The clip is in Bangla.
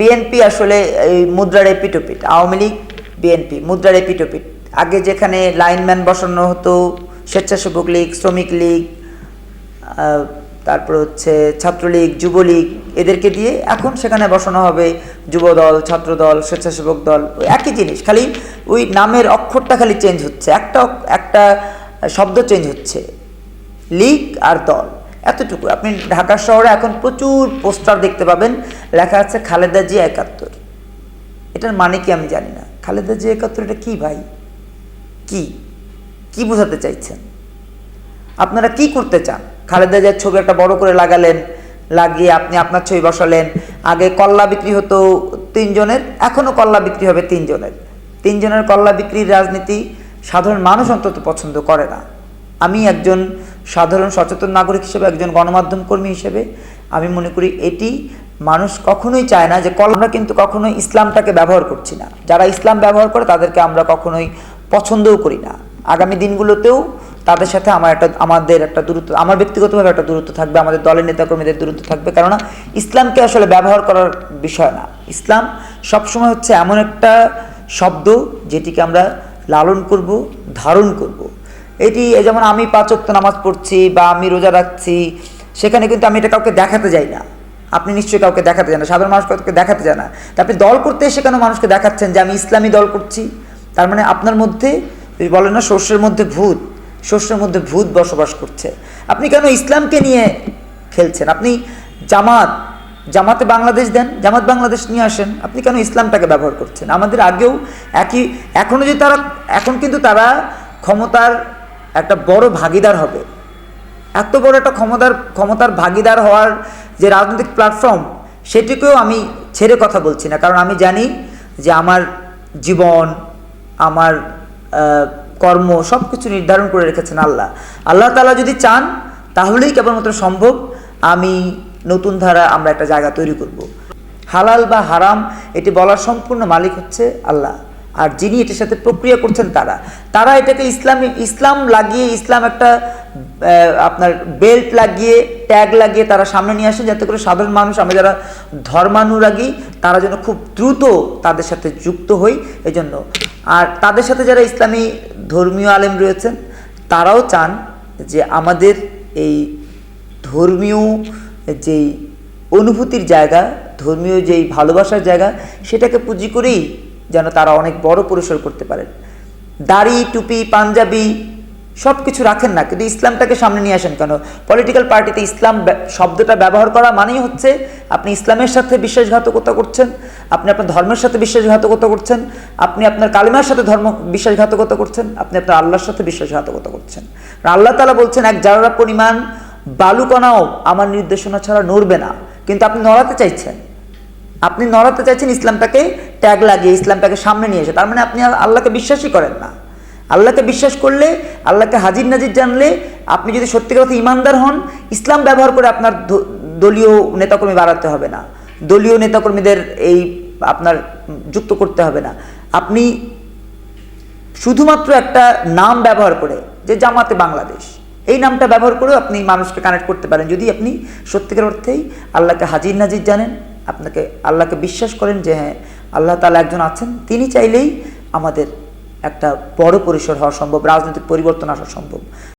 বিএনপি আসলে এই মুদ্রার এপিটোপিট, আওয়ামী লীগ বিএনপি মুদ্রার এপিটোপিট। আগে যেখানে লাইনম্যান বসানো হতো, স্বেচ্ছাসেবক লীগ, শ্রমিক লীগ তারপর হচ্ছে ছাত্রলীগ, যুবলীগ, এদেরকে দিয়ে এখন সেখানে বসানো হবে যুবদল, ছাত্রদল, স্বেচ্ছাসেবক দল, ওই একই জিনিস। খালি ওই নামের অক্ষরটা খালি চেঞ্জ হচ্ছে, একটা একটা শব্দ চেঞ্জ হচ্ছে, লীগ আর দল। এতটুকু। আপনি ঢাকা শহরে এখন প্রচুর পোস্টার দেখতে পাবেন। লেখা আছে, খালেদা জিয়া একাত্তর। এটার মানে কি আমি জানি না। খালেদা জিয়া একাত্তর এটা কি ভাই? কি? কি বোঝাতে চাইছেন? আপনারা কি করতে চান? খালেদা জিয়ার ছবি একটা বড় করে লাগালেন, লাগিয়ে আপনি আপনার ছবি বসালেন। আগে কল্লা বিক্রি হতো তিনজনের এখনও কল্লা বিক্রি হবে তিনজনের। তিনজনের কল্লা বিক্রির রাজনীতি সাধারণ মানুষ অন্তত পছন্দ করে না। আমি একজন সাধারণ সচেতন নাগরিক হিসেবে, একজন গণমাধ্যম কর্মী হিসেবে, আমি মনে করি এটি মানুষ কখনোই চায় না যে কল আমরা কিন্তু কখনোই ইসলামটাকে ব্যবহার করছি না। যারা ইসলাম ব্যবহার করে, তাদেরকে আমরা কখনোই পছন্দও করি না। আগামী দিনগুলোতেও তাদের সাথে আমার একটা, আমাদের একটা দূরত্ব, আমার ব্যক্তিগতভাবে একটা দূরত্ব থাকবে, আমাদের দলের নেতাকর্মীদের দূরত্ব থাকবে। কেননা, ইসলামকে আসলে ব্যবহার করার বিষয় না। ইসলাম সবসময় হচ্ছে এমন একটা শব্দ যেটিকে আমরা লালন করব, ধারণ করব। এটি যেমন আমি পাঁচক্ত নামাজ পড়ছি বা আমি রোজা রাখছি, সেখানে কিন্তু আমি এটা কাউকে দেখাতে যাই না। আপনি নিশ্চয়ই কাউকে দেখাতে যান না। সাধারণ মানুষ কাউকে দেখাতে যান না। তা আপনি দল করতে এসে কেন মানুষকে দেখাচ্ছেন যে আমি ইসলামী দল করছি? তার মানে আপনার মধ্যে ওই বলে না, শস্যের মধ্যে ভূত, শস্যের মধ্যে ভূত বসবাস করছে। আপনি কেন ইসলামকে নিয়ে খেলছেন? আপনি জামাত, জামাতে বাংলাদেশ দেন, জামাত বাংলাদেশ নিয়ে আসেন, আপনি কেন ইসলামটাকে ব্যবহার করছেন? আমাদের আগেও একই এখনও যে তারা, এখন কিন্তু তারা ক্ষমতার একটা বড় ভাগিদার হবে। এত বড় একটা ক্ষমতার ক্ষমতার ভাগিদার হওয়ার যে রাজনৈতিক প্ল্যাটফর্ম সেটিকেও আমি ছেড়ে কথা বলছি না। কারণ আমি জানি যে আমার জীবন, আমার কর্ম সব কিছু নির্ধারণ করে রেখেছেন আল্লাহ। আল্লাহ তালা যদি চান, তাহলেই কেবলমাত্র সম্ভব আমি নতুন ধারা আমরা একটা জায়গা তৈরি করব। হালাল বা হারাম, এটি বলার সম্পূর্ণ মালিক হচ্ছে আল্লাহ। আর যিনি এটার সাথে প্রক্রিয়া করছেন তারা। তারা এটাকে ইসলামী, ইসলাম লাগিয়ে, ইসলাম একটা আপনার বেল্ট লাগিয়ে, ট্যাগ লাগিয়ে তারা সামনে নিয়ে আসেন যাতে করে সাধারণ মানুষ আমরা যারা ধর্মানুরাগী, তারা যেন খুব দ্রুত তাদের সাথে যুক্ত হই এই জন্য আর তাদের সাথে যারা ইসলামী ধর্মীয় আলেম রয়েছেন, তারাও চান যে আমাদের এই ধর্মীয় যেই অনুভূতির জায়গা, ধর্মীয় যেই ভালোবাসার জায়গা, সেটাকে পুঁজি করেই যেন তারা অনেক বড় পরিসর করতে পারেন। দাড়ি, টুপি, পাঞ্জাবি সব কিছু রাখেন না, কিন্তু ইসলামটাকে সামনে নিয়ে আসেন কেন? পলিটিক্যাল পার্টিতে ইসলাম শব্দটা ব্যবহার করা মানেই হচ্ছে আপনি ইসলামের সাথে বিশ্বাসঘাতকতা করছেন, আপনি আপনার ধর্মের সাথে বিশ্বাসঘাতকতা করছেন, আপনি আপনার কালিমার সাথে ধর্ম বিশ্বাসঘাতকতা করছেন, আপনি আপনার আল্লাহর সাথে বিশ্বাসঘাতকতা করছেন। আল্লাহ তালা বলছেন, এক যারা পরিমাণ বালুকণাও আমার নির্দেশনা ছাড়া নড়বে না। কিন্তু আপনি নড়াতে চাইছেন। আপনি নড়াতে চাইছেন ইসলামটাকে ট্যাগ লাগিয়ে, ইসলামটাকে সামনে নিয়ে এসে। তার মানে আপনি আল্লাহকে বিশ্বাসই করেন না। আল্লাহকে বিশ্বাস করলে, আল্লাহকে হাজির নাজির জানলে, আপনি যদি সত্যিকার অর্থে ইমানদার হন, ইসলাম ব্যবহার করে আপনার দলীয় নেতাকর্মী বাড়াতে হবে না। দলীয় নেতাকর্মীদের এই আপনার যুক্ত করতে হবে না। আপনি শুধুমাত্র একটা নাম ব্যবহার করে, যে জামাতে বাংলাদেশ, এই নামটা ব্যবহার করেও আপনি মানুষকে কানেক্ট করতে পারেন। যদি আপনি সত্যিকার অর্থেই আল্লাহকে হাজির নাজির জানেন আপনাকে, আল্লাহকে বিশ্বাস করেন যে হ্যাঁ আল্লাহ তালা একজন আছেন। তিনি চাইলেই আমাদের একটা বড় পরিসর হওয়া সম্ভব, রাজনৈতিক পরিবর্তন আসা সম্ভব।